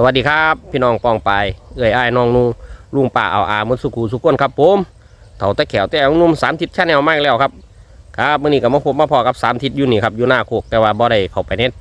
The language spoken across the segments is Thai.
สวัสดีครับ พี่น้องปองไปเอ้ยอ้ายน้องนุ่งลุงป่าเอาอามุสุกูสุกวนครับผมเถาตะแขวแต่เอานุ่มสามทิศชาแนลมากแล้วครับครับมื่อนี้ก็มาพบมาพอกับสามทิศอยู่นี่ครับอยู่หน้าโคกแต่ว่าบ่ได้เข้าไปเน็ต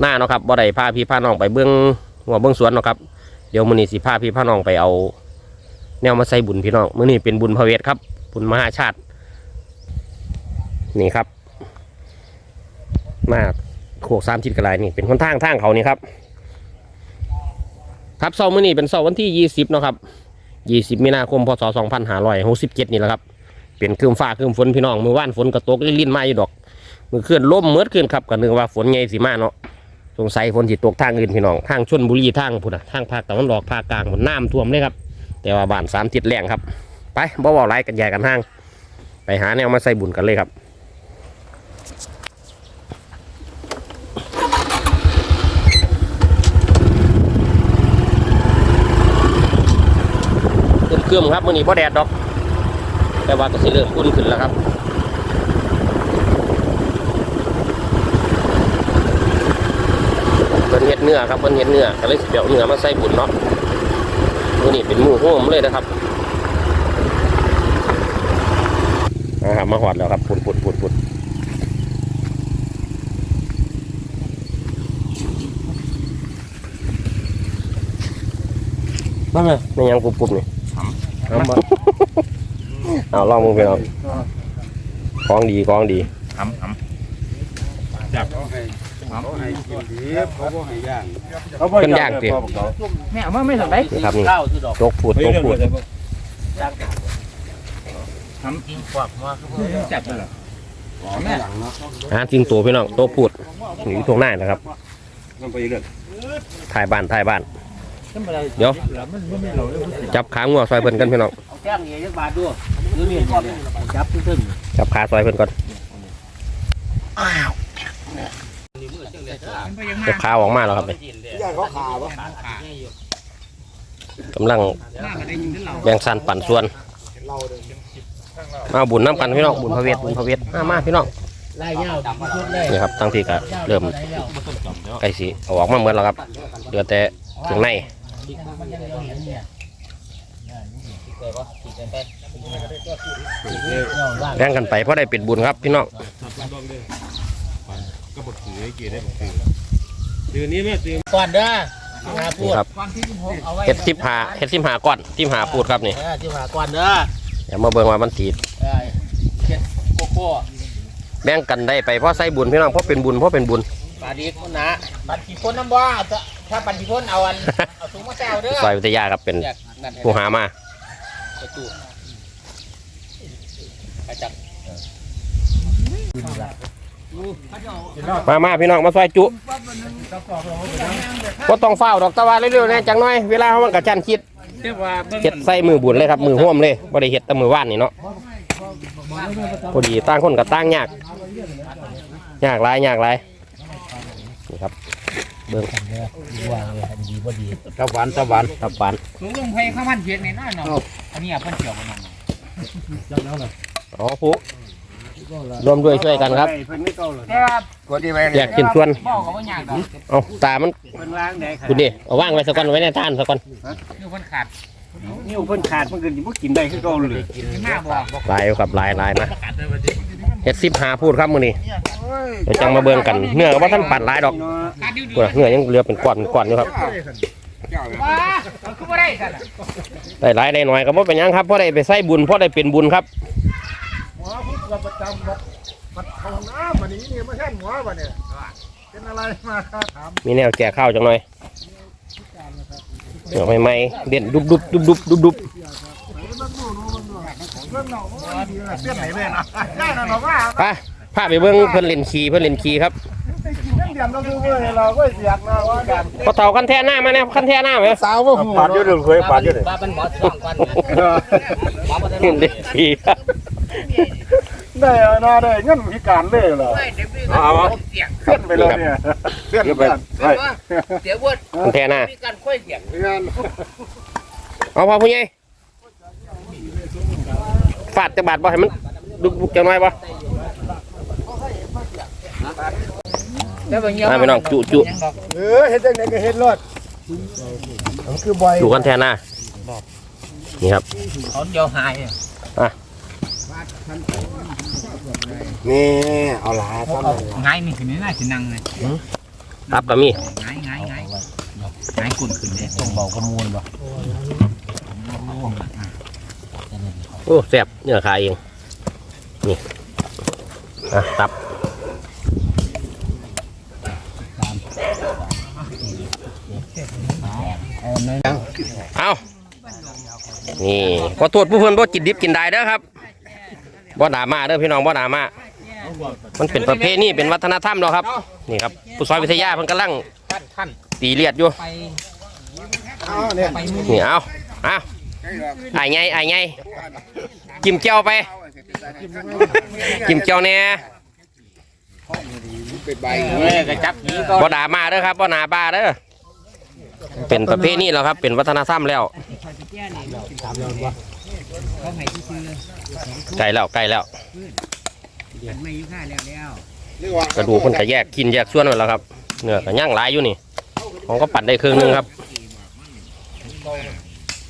หน้าเนาะครับบ่ได้พาพี่พาน้องไปเบื้องหัวเบื้องสวนเนาะครับเดี๋ยวมื่อนี้สิพาพี่พาน้องไปเอา แนวมาใส่บุญพี่น้องมื่อนี้เป็นบุญพระเวทครับ บุญมหาชาติ นี่ครับ มาโคกสามทิศกระไรนี่เป็นคนทางทางเขานี่ครับ ครับเสาร์มื้อนี้เป็นเสาร์วันที่ 20เนาะครับ 20 มีนาคม พศ 2567 นี่แหละครับ เป็นครึ้มฟ้าครึ้มฝนพี่น้องมือว่านฝนกระตกลิ้นมาอยู่ดอก มือเคลื่อนล่มเมื่อคืนครับก็นึกว่าฝนไงสิมาเนาะสงสัยฝนสิตกทางอื่นพี่น้อง ทางชนบุรีทางพุ่นนะทางภาคตะวันออกภาคกลางมันน้ำท่วมเลยครับ แต่ว่าบ้านสามทิศแรงครับ ไปบ่เว้าไรกันใหญ่กันห้าง ไปหาแนวมาใส่บุญกันเลยครับ ครื่องๆครับมื่อนี้พ่แดดดอก แต่ว่าก็สิเริ่มอุ่นขึ้นแล้วครับเพิ่นเฮ็ดเนื้อครับเพิ่นเฮ็ดเนื้อก็เลยสิเดี๋ยวเนื้อมาใส่บุญเนาะมื่อนี้เป็นหมูโฮมเลยนะครับนะครับมาหอดแล้วครับปุดปุดปุดปุดมาเลยไม่ยังปุบปุบนี่ เอามาเอาลองมึงไปเอาของดีของดีหำหำจับเขาให้เขาให้กินดีเขาบ่ให้ย่างเป็นย่างสิแม่เอามาไม่สนใจนี่ครับนี่ตกพูดตกพูดหำกินกวักมาจับไปเหรอแม่หลังเนาะหาจริงตัวพี่น้องโตกพูดนี่อยู่ตรงหน้านะครับมันไปเรื่อยถ่ายบ้านถ่ายบ้าน เดี๋ยวจับขางัวซอยเพิ่นกันพี่น้องแจ้งเงี้ยยับาทด้วยจับตึ้งจับขาซอยเพิ่นก่อนจับขาออกมาแล้วครับนี่ย่าเขาขาบ่กำลังแบ่งสันปั่นส่วนมาบุญน้ำกันพี่น้องบุญพระเวทบุญพระเวทมามาพี่น้องนี่ครับตั้งที่ก็เริ่มใกล้สิเออกมาเหมือนแล้วครับเหลือแต่เค รื่องในแบ่งกันไปเพราะได้เป็นบุญครับพี่น้องก็บ่ถือเกี่ได้บ่ถือถือนี้แม่ถือก่อนเด้อมาพูนี่ดครับเอาไว้เห็ดสิบหาเห็ดสิบหาก้อนสิบหาพูดครับนี่เออที่หาก่อนเด้ออย่ามาเบิ่งว่ามันสีเออเช็ดโกโก้แบ่งกันได้ไปเพราะใส่บุญพี่น้องเพราะเป็นบุญเพราะเป็นบุญปลาดีคนนะปันทีพ้นน้ำว่า ถ้าปันทีพ้นเอาอันเอาถุงมาแซวเด้อซอยวิทยาครับเป็นอยากนั่นผู้หามาประตูกระจับมามาพี่น้องมาซอยจุก็ต้องเฝ้าดอกตะวันเร็วๆแน่จังน้อยเวลาเขามันกระชันคิดเรียกว่าเบิ่งเฮ็ดใส่มือบุญเลยครับ มือห่วมเลยบ่ได้เฮ็ดแต่มือว่านนี่เนาะพอดีต่างคนกับต่างยากยากหลายยากหลายนี่ครับ เบิ่งตะวันตะวันตับหวานลุงลุงเพลงข้าวมันเพียงในน้อยเนาะอันนี้อะเพิ่นเกี่ยวกันนั่นอ๋อผู้รวมด้วยช่วยกันครับเพิ่นไม่เก่าเลยแต่ว่ากดที่ไปแยกชิ้นส่วนบอกกับว่าอยากดอกเอาตามันเพิ่นล้างได้ค่ะคุณดิเอาว่างไว้สักก่อนไว้ในท่านสักก่อนคือเพิ่นขาดนิ้วเพิ่นขาดเพิ่นก็สิบ่กินได้คือเก่าเลยมาบอกลายเอาครับลายลายนะเฮ็ดสิบหาพูดครับมื้อนี้ เดี๋ยวจังมาเบิ่งกันเนื้อก็บ่ทันปั่นหลายดอกขาดดิวพุ่นน่ะเนื้อยังเหลือเป็นก้อนเป็นก้อนอยู่ครับๆว้าคือบ่ได้ซั่นน่ะได้หลายได้น้อยก็บ่เป็นหยังครับเพราะได้ไปใส่บุญเพราะได้เป็นบุญครับหมอพูดกับประจำบัดบัดของน้ำวันนี้นี่ไม่ใช่หมอวันเนี่ยเป็นอะไรมาถามมีแนวแก่ข้าวจังหน่อยเดี๋ยวใหม่ๆเด่นดุบดุบดุบดุบดุบดุบเรื่องเนาะดีนะเส้นไหนเลยนะได้นะเราว่าไป พาไปเบิ่งเพิ่นเล่นขี่เพิ่นเล่นขี่ครับเรื่องเดียมเราดูเว้ยเราก็เสียกนะว่ากันพอเต่าคันแท่หน้ามาแน่คันแท่หน้าไหมสาวว่าหูปาดอยู่เด้อเคยปาดอยู่เด้อว่ามันหมอสองกันว่าบ่ได้เล่นขี่ครับได้นะได้เงินพิการเลยเหรอเอาเอาเสียงเส้นไปเลยเนี่ยเส้นเดี๋ยวไปไปไปเสียงว่าคันแท่หน้ามีการค่อยเสียงงานเอาพอผู้ใหญ่ฟาดจะบาดบ่ให้มันดุกบุกจังหน่อยบ่ แล้วบางอย่างมาพี่น้องจุจุเออเฮ็ดจังได๋ก็เฮ็ดรอดมันคือบ่อยดูกันแทนหน้านี่ครับเขาเดียวหายนี่เอาหลาทำหายนี่คือนี่น่าสินั่งเลยตับก็มีหายหายหายหายกุ่นขึ้นเลยต้องเบากระมวลบ่โอ้แซ่บเนื้อขาเองนี่อะตับ เอานี่ขอโทษผู้เพื่อนบ่กินดิบกินได้เด้อครับบ่ด่ามาเด้อพี่น้องบ่ด่ามามันเป็นประเพณีเป็นวัฒนธรรมแล้วครับ นี่ครับผู้ซอยวิทยาเพิ่นกำลังตีเลียดอยู่นี่เอาเอาไอ้ไงไอ้ไงจิ้มเจียวไปจิ้มเจียวเนี่ย เอ้ยกระจับนี้ก็บ่ด่ามาเด้อครับบ่หนาบ้าเด้อเป็นประเพณีแล้วครับ เป็นวัฒนธรรมแล้วไก่แล้วไก่แล้วไม่ยุ่งค่าแล้วแล้วกระดูกเพิ่นก็แยกกินแยกส่วนไว้แล้วครับเนื้อก็ย่างหลายอยู่นี่ผมก็ปั่นได้ครึ่งหนึงครับ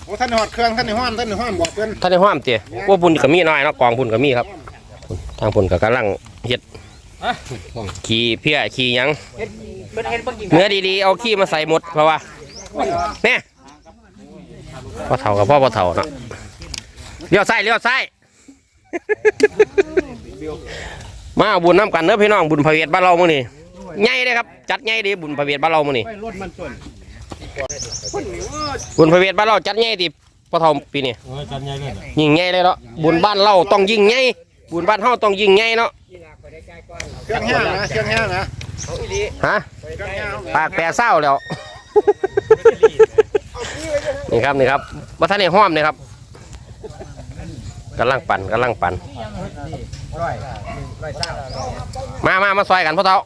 โอ้ท่านหอดเครื่องท่านในห้องท่านในห้องบอกเพิ่นถ้าได้ห้ามเตี๋ยว่าบุญก็มีน้อยเนาะกองบุญก็มีครับ ทางบุญก็กำลังเฮ็ด ขี่เพี้ยขี่หยังเพิ่นเห็นเพิ่นกินเนื้อดีๆเอาขี้มาใส่หมดเพราะว่าแน่พ่อเฒ่ากับพ่อพ่อเฒ่าเนาะเลี้ยวซ้ายเลี้ยวซ้าย มาเอาบุญน้ำกันเด้อพี่น้องบุญพระเวทบ้านเรามื้อนี้ใหญ่เลยครับจัดใหญ่ดีบุญพระเวทบ้านเรามื้อนี้บุญพระเวทบ้านเราจัดใหญ่ดิพ่อเฒ่าปีนี้โอ้ยจันใหญ่เลยยิ่งใหญ่เลยเนาะบุญบ้านเราต้องยิ่งใหญ่บุญบ้านเฮาต้องยิ่งใหญ่เนาะ เครื่องแห้งนะเครื่องแห้งนะฮะเครื่องแห้งปากแปรเศร้าแล้ว นี่ครับนี่ครับว่าท่านในห้อมนี่ครับกำลังปั่นกำลังปั่นมามามาซอยกันพ่อเฒ่า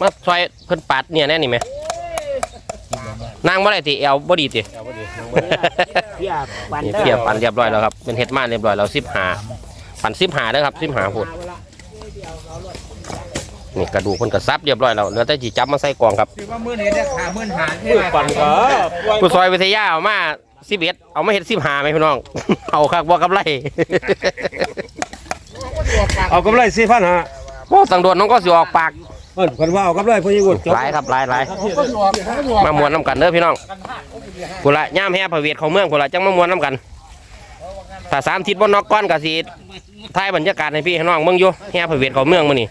มาซอยเพิ่นปัดเนี่ยแน่นี่ไหมนางบ่ได้ติแอวบ่ดีตินี่เทียบปั่นเรียบร้อยแล้วครับเป็นเฮ็ดมาเรียบร้อยแล้วสิบหาปั่นสิบหาเด้อครับสิบหาพูด นี่กระดูกเพิ่นก็ซับเรียบร้อยแล้วเหลือแต่จีจับมาใส่กล่องครับคือว่ามื่อนี้เนี่ยขามื่นหาที่ไหนปั่นก็ผู้ซอยวิทยาเอามาสิบเอ็ดเอามาเฮ็ดสิบหาไหมพี่น้อง เอาคักบ่กำไร เอากำไรสี่พันฮะโอ้สังโดวนน้องก็สิออกปากเพิ่นคนว่าเอากำไรพอยี่กุดหลายครับหลายหลายมามวนน้ำกันเด้อพี่น้องกูละย่ามแห่พระเวทเขาเมืองกูละจังมามวนน้ำกันถ้าสามทิศบนนอกก้อนก็สิถ่ายบรรยากาศให้พี่ให้น้องเมืองอยู่แห่พระเวทเขาเมืองมื้อนี้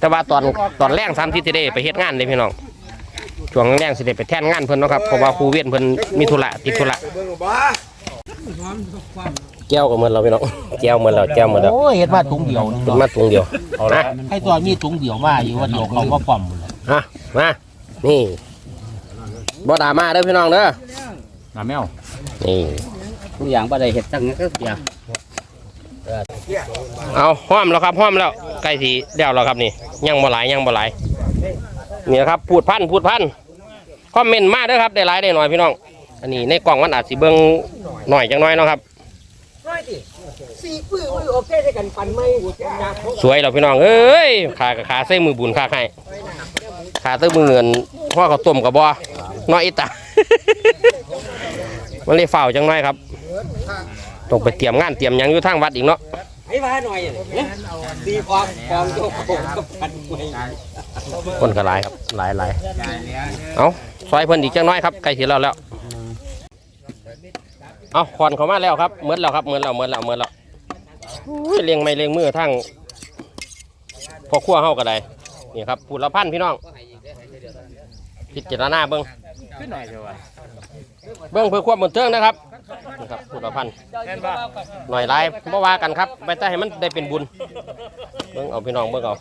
แต่ว่าตอนตอนแรงสามทิศสิได้ไปเฮ็ดงานเลยพี่น้องช่วงแรงสิได้ไปแทนงานเพิ่นเนาะครับเพราะว่าครูเวียนเพิ่นมีธุระติดธุระเบิ่งบ่แก้วก็เหมือนเราพี่น้องแก้วเหมือนเราแก้วเหมือนเราโอ้ยเห็นว่าถุงเดียวนึงเป็นมาตรงเดียวนะให้ตัวมีถุงเดียวมาอยู่ว่าเดียวเขาว่าปอมเลยฮะมานี่บ่ดราม่าเด้อพี่น้องเด้อน้าแมวนี่ทุกอย่างบ่ได้เห็ดตั้งนั้นก็อย่าง เอาห้อมแล้วครับห้อมแล้วใกล้สีเดียวแล้วครับนี่ยังบ่หลายยังบ่หลายนี่นะครับพูดพันพูดพันคอมเมนต์มาเด้อครับได้หลายได้หน่อยพี่น้อง อันนี้ในกล่องมันอาจสิเบิ่งหน่อยจังน้อยเนาะครับสี่ปื้อมือโอเคได้กันปันไม่ยาพกสวยแล้วพี่น้องเอ้ยขากับขาใส่มือบุญขาให้ขาใส่มือเงินพ่อเขาวต้มกับบ่น้อยอีตามันเลยเฝ้าวจังน้อยครับต้องไปเตรียมงานเตรียมหยังอยู่ทางวัดอีกเนาะ ไอ้มาหน่อยเนี่ยดีความความโยกโขกกับปันไม่คนก็หลายครับหลายหลายเอาซอยเพิ่นอีกจังน้อยครับใกล้สิแล้วแล้วเอาคอนเขามาแล้วครับเหมือนแล้วครับเหมือนแล้วเหมือนแล้วเหมือนแล้วอุ้ยเลี้ยงไม่เลี้ยงมือทั้งพอขั้วเฮาก็ได้นี่ครับพูดละพันพี่น้องพิจารณาเบิ่งขึ้นหน่อยเดียวเบิ่งเพื่อความบันเทิงนะครับ นี่ครับพูดละพันหน่อยหลายบ่ว่ากันครับไปแต่ให้มันได้เป็นบุญเบิ่งเอาพี่น้องเบิ่งเอา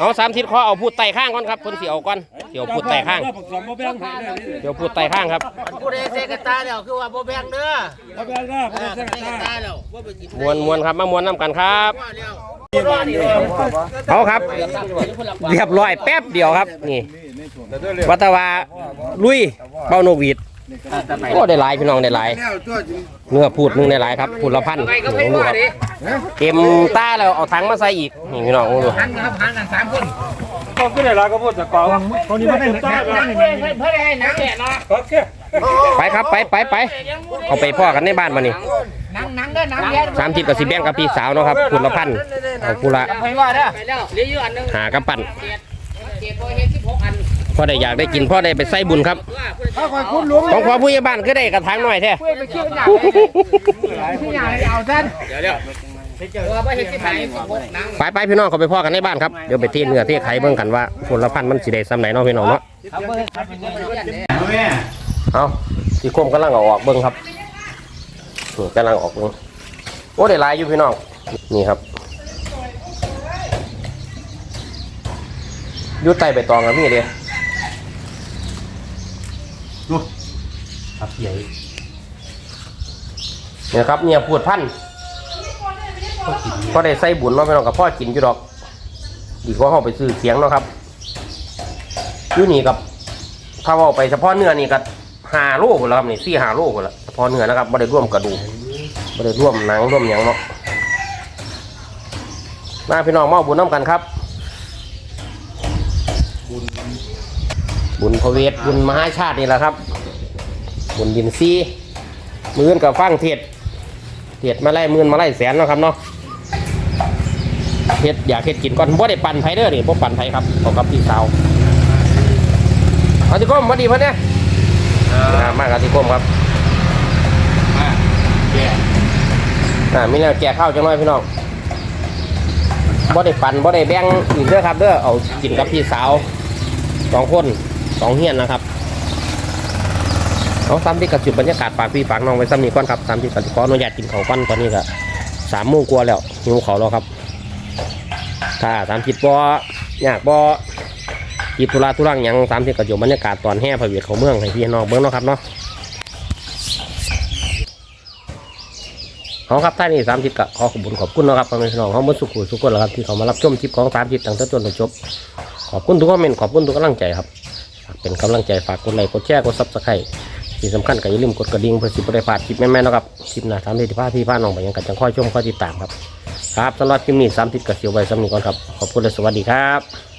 เอาสามทิศขอเอาพูดไต่ข้างก่อนครับเพิ่นสิเอาก่อนเดี๋ยวพูดไต่ข้างผสมบ่แบ่งให้เลยนี่เดี๋ยวพูดไต่ข้างครับผู้ใดเสกตาแล้วคือว่าบ่แบ่งเด้อบ่แบ่งนะบ่อ่าแบ่งเสกนะตาแล้วว่าไปกินมวนมวนครับมามวนน้ำกันครับว่าแล้วเอาครับ เรียบร้อยแป๊บเดียวครับนี่วัตวาลุย เบาโนวีดโอ้ได้หลายพี่น้องได้หลายแล้วตัวจริงเนื้อพูดหนึงได้หลายครับพูดละพันนี่ดูครับเต็มตาแล้วเอาถังมาใส่อีกนี่พี่น้องดูหันครับหันกันสามคนก็ขึ้นได้แล้วก็พูดแต่ก่อนตอนนี้ไม่ได้ใต้ไปเพื่อนเพื่อนเพื่อนให้นังแก่เนาะโอเคไปครับไปไปไปเอาไปพ่อกันในบ้านมานี่นังนังเด้อนังแก่สามทิศกับสิแบ่งกับพี่สาวเนาะครับคุณละพันเอาคุณละไปว่าเด้อไปแล้วเหลืออยู่อันนึงหากระปั่นเจ็ด พอเฮ็ดสิบหกอันพ่อได้อยากได้กินพ่อได้ไปใส่บุญครับถ้าคอยคุ้นหลวงของพ่อผู้ใหญ่บ้านก็ได้กระถางหน่อยแท้เพื่อนไปเชื่อหนักที่ใหญ่เอาท่านเดี๋ยวเดี๋ยวว่าไปเฮ็ดสิบหกสิบหกนังไปไปพี่น้องเขาไปพ่อกันในบ้านครับเดี๋ยวไปเทเนื้อเทไข่เบิ่งกันว่าคุณละพันมันสิได้ซ้ำไหนเนาะพี่น้องเนาะเขาเพิ่นเขาเป็นเพื่อนเด้เอาที่โคมกำลังเอาออกเบิ่งครับนี่กำลังออกเบิ่งโอ้ได้หลายอยู่พี่น้องนี่ครับอยู่ใต้ใบตองกับพี่เดีย ดูครับใหญ่เนี่ยครับเนี่ยพูดพันธุ์ก็ได้ใส่บุญเนาะพี่น้องกับพ่อกินอยู่ดอก ดีกว่าเขาไปซื้อเสียงเนาะครับยู่นี่กับถ้าเอาไปเฉพาะเนื้อนี่ก็ห้าโลหมดแล้วครับนี่สี่หาโลหมดแล้วเฉพาะเนื้อนะครับไม่ได้ร่วมกระดูกไม่ได้ร่วมหนังร่วมหยังเนาะมาพี่น้องมาเอาบุญน้ำกันครับ บุญพระเวทบุญมหาชาตินี่แหละครับ บุญดินซีมือนกับฟังเทศเทศมาไล่มื่นมาไล่แสนเนาะครับเนาะเทศอยากเทศกินก่อนบ่ได้ปั่นไผเด้อนี่บ่ปั่นไผครับขอกับพี่สาวอาติคมมาดีเพื่อนเนี่ยมากอาติคมครับอ่ามีแนวแจกข้าวจังน้อยพี่น้องบ่ได้ปั่นบ่ได้แบ่งอีกเด้อครับเด้อเอากินกับพี่สาวสองคน สองเฮียนนะครับเอาตามที่กระจุดบรรยากาศฝากพี่ฝากน้องไว้ซ้ำนี้ก่อนครับตามที่กระจุดขออนุญาตกินข้าวปั้นตอนนี้ก็สามโมงกว่าแล้วหิวข้าแล้วครับ ถ้าสามจิตบ่อยากบ่กีตุลาทุรังยังสามสิบกระจกบรรยากาศตอนแห่พระเวทของเมืองให้พี่น้องเบิ้งเนาะครับเนาะเอาครับท่านนี้สามสิบกะขอขอบคุณขอบคุณนะครับพี่น้องเขาเมื่อสุขุสุขคนแล้วครับที่เขามารับชมคลิปของสามสิบตั้งแต่ต้นจนจบขอบคุณทุกคอมเมนต์ขอบคุณทุกกำลังใจครับ เป็นกำลังใจฝากกดไลค์กดแชร์กดซับสไครต์ที่สำคัญก็อย่าลืมกดกระดิ่งเพื่อสิบได้พลาดคลิปแม่ๆนะครับคลิปหน้าสามสิบที่พาพี่พาน้องไปยังกันจังค่อยชมค่อยติดตามครับครับสำหรับคลิปนี้สามสิบกระเสียวไว้สำนีก่อนครับขอบคุณและสวัสดีครับ